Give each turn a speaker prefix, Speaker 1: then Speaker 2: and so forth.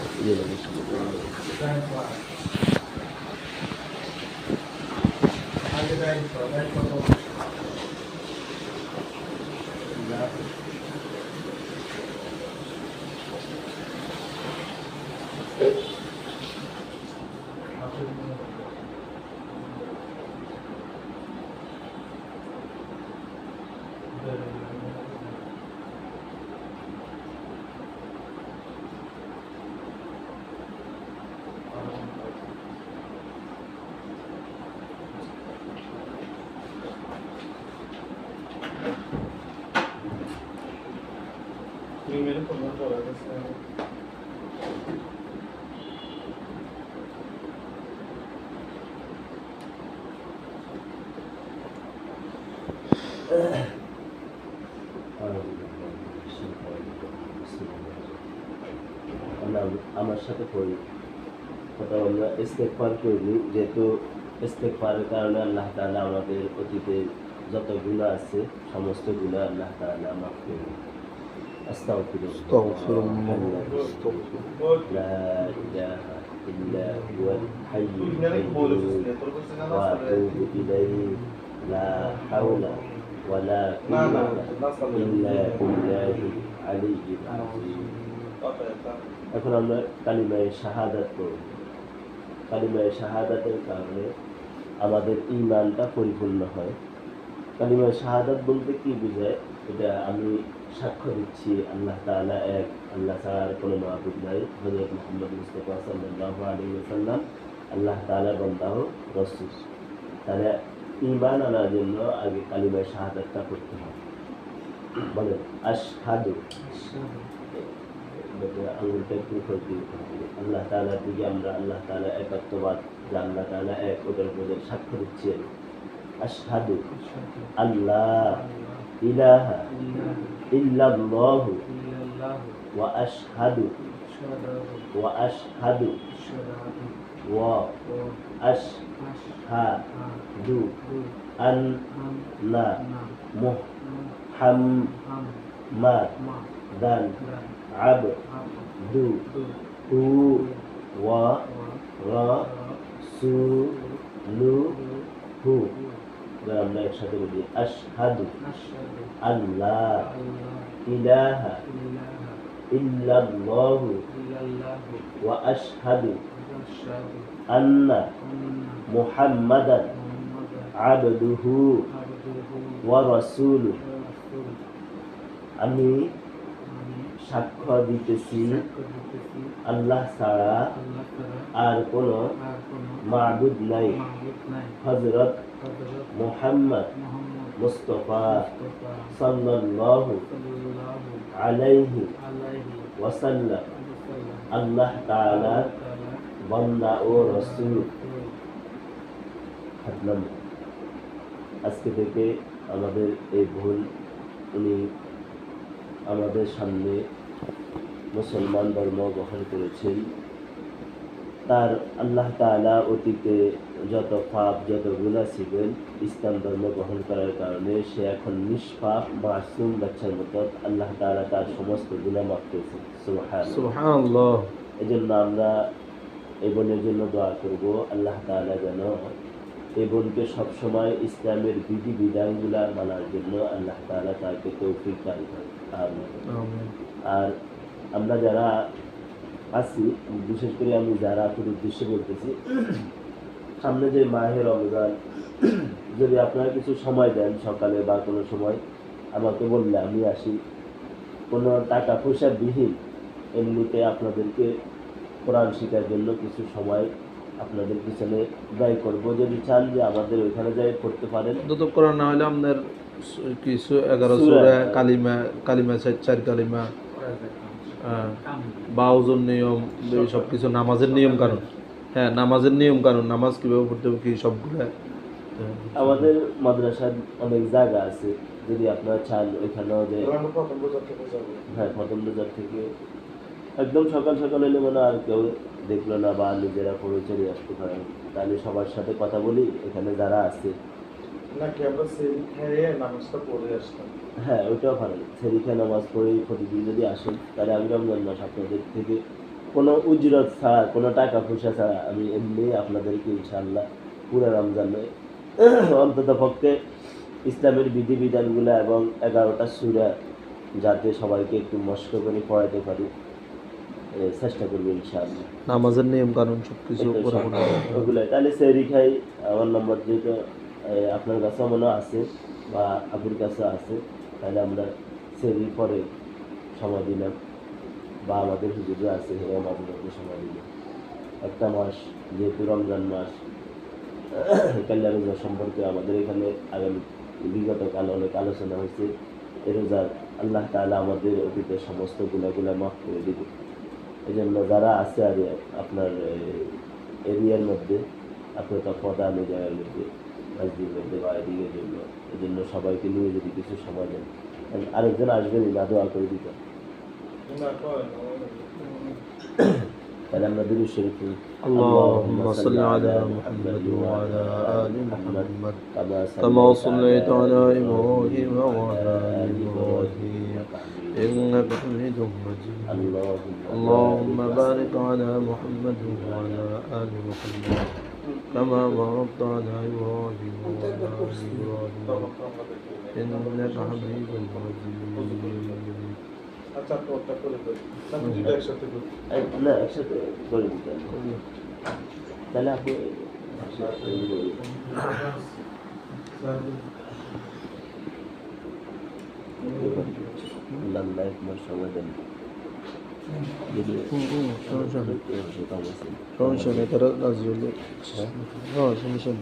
Speaker 1: とい
Speaker 2: うのもご
Speaker 1: 思います。Thank you. Primeiro. আমরা সাথে পড়ি কথা আমরা স্টেপ পার করিনি, যেহেতু ইস্তেকবারের কারণে আল্লাহ তাআলা আমাদের অতীতে যত গুনাহ আছে সমস্ত গুনাহ আল্লাহ তাআলা মাফ করে আস্তাগফিরুল্লাহ لا إله إلا هو الحي القيوم وأتوب إليه لا حول ولا
Speaker 2: না, না,
Speaker 1: قوة
Speaker 2: না,
Speaker 1: إلا بالله العلي العظيم এখন আমরা কালিমায় শাহাদাত করব কালিমায় শাহাদাতের কারণে আমাদের ইমানটা পরিপূর্ণ হয় কালিমায় শাহাদাত বলতে কি বোঝায় এটা আমি সাক্ষ্য দিচ্ছি আল্লাহ তাআলা এক আল্লাহ ছাড়া আর কোনো মাহবুব নাই হজরত মোহাম্মদ মুস্তফা সাল্লাল্লাহু আলাইহি ওয়াসাল্লাম আল্লাহ তাআলা বন্দাহ রসুল। তাহলে ইমান আনার জন্য আগে কালিমায় শাহাদাতটা করতে হবে। বলে আশহাদু। আঙুলটা একটু করে দিতে হবে। আল্লাহ তাআলার দিকে আমরা আল্লাহ তালা একাত্মবাদ যে আল্লাহ তাআলা এক ওদের উপরে সাক্ষ্য দিচ্ছি আমি। আশহাদু। আল্লাহ। ইলাহা। إلا الله. وأشهد. وأشهد. وأشهد أن لا محمد عبد هو ورسوله. এবার আমরা একসাথে বলি আশহাদু আল্লাহ ইলাহা ইল্লাল্লাহ ওয়া আশহাদু আন্না মুহাম্মাদান আবদুহু ওয়া রাসূলুহু আমি সাক্ষ্য দিতেছি। আল্লাহ ছাড়া আর কোনো মাবুদ নাই। হজরত মুহাম্মদ মুস্তফা সাল্লাল্লাহু আলাইহি ওয়াসাল্লাম। আল্লাহ তাআলা বান্দা ও রসুল। নামান। আজকে থেকে আমাদের এই ভুল উনি আমাদের সামনে মুসলমান ধর্ম গ্রহণ করেছেন। তার আল্লাহ তাআলা অতীতে যত পাপ যত গুণা ছিলেন ইসলাম ধর্ম গ্রহণ করার কারণে সে এখন নিষ্পাপ মাসুম বাচ্চার মতো। আল্লাহ তাআলা তার সমস্ত গুণা মাফ করেছেন। এই জন্য আমরা এই বোনের জন্য দোয়া করব আল্লাহ তাআলা যেন এই বোনকে সবসময় ইসলামের বিধি বিধানগুলা মানার জন্য আল্লাহ তাআলা তাকে তৌফিক দান করেন। আর আমরা যারা আছি বিশেষ করে আমি যারা খুব উদ্দেশ্যে বলতেছি সামনে যে মাহের রমজান যদি আপনারা কিছু সময় দেন সকালে বা কোনো সময় আমাকে বললে আমি আসি। কোনো টাকা পয়সা বিহীন এমনিতে আপনাদেরকে কোরআন শেখার জন্য কিছু সময় আপনাদের পিছনে ব্যয় করব। যদি চান যে আমাদের ওইখানে যাই করতে পারেন।
Speaker 3: যত কোরআন না হলে আপনার কিছু এগারো কালিমা কালিমা চার চার কালিমা। বাউজুর নিয়ম সব কিছু নামাজের নিয়ম কানুন। হ্যাঁ নামাজের নিয়ম কানুন নামাজ কীভাবে পড়তে হবে কি সবগুলো?
Speaker 1: আমাদের মাদ্রাসার অনেক জায়গা আছে যদি আপনারা চান ওইখানেও যে হ্যাঁ প্রথম বাজার থেকে। একদম সকাল সকাল এলে মানে আর কেউ দেখল না বা নিজেরা পড়ে চলে আসতে পারেন তাহলে সবার সাথে কথা বলি এখানে যারা আছে
Speaker 2: নাকি আমরা সেল খেয়ে নামাজটা পড়ে আসতাম?
Speaker 1: হ্যাঁ ওইটাও ভালো। সেরিখা নামাজ পড়ে প্রতিদিন যদি আসেন তাহলে আমি রমজান মাস আপনাদের থেকে। কোনো উজরত ছাড়া কোনো টাকা পয়সা ছাড়া আমি এমনি আপনাদেরকে ইনশাআল্লাহ পুরো রমজানে অন্তত পক্ষে ইসলামের বিধিবিধানগুলো এবং এগারোটা সুরা যাতে সবাইকে একটু মস্ক করে পড়াতে পারি চেষ্টা করব ইনশাআল্লাহ।
Speaker 3: নামাজের নিয়ম কানুন সব। কিছু
Speaker 1: ওগুলো তাহলে সেরি খাই আমার নম্বর যেহেতু এ, আপনার কাছে মনে আছে বা আপুর কাছে আছে, তাহলে আমরা সেরি পরে সময় দিলাম বা আমাদের হুজুরে আছে হেরাম আপনাকে সময় দিলাম একটা মাস, যেহেতু রমজান মাস, কল্যাণ রোজা সম্পর্কে আমাদের এখানে আগামী বিগত কাল অনেক আলোচনা হয়েছে। এ রোজার আল্লাহ তাআলা আমাদের অতীতের সমস্ত গুণাগুলা মাফ করে দিবে। এই জন্য যারা আছে আর আপনার এরিয়ার মধ্যে, আপনার তো প্রধান এই জায়গার মধ্যে মসজিদের মধ্যে বা এদিকের জন্য এই জন্য সবাইকে নিয়ে যদি কিছু সময় দেন আর আরেকজন আসবেন না দোয়া করে দিতে
Speaker 2: না কয় না
Speaker 1: তাহলে আমরা দুরুদ শরীফ পড়ি।
Speaker 3: اللهم صل على محمد وعلى آل محمد
Speaker 1: كما
Speaker 3: كما صليت على إبراهيم وعلى آل إبراهيم إنك حميد مجيد
Speaker 1: اللهم
Speaker 3: اللهم بارك على محمد وعلى آل محمد كما باركت على إبراهيم وعلى آل إبراهيم إنك حميد مجيد
Speaker 2: আচ্ছা তোরটা করে দেবো আমি দুটো একসাথে করি
Speaker 1: এক- না একসাথে করে দিতে হবে। তাহলে আপনি আল্লাহ আল্লাহ তোমার সময় দেন যদি
Speaker 3: সমস্যা নেই
Speaker 1: একটু কাম আছে।
Speaker 3: সমস্যা নেই তারা রাজি হলে হ্যাঁ সমস্যা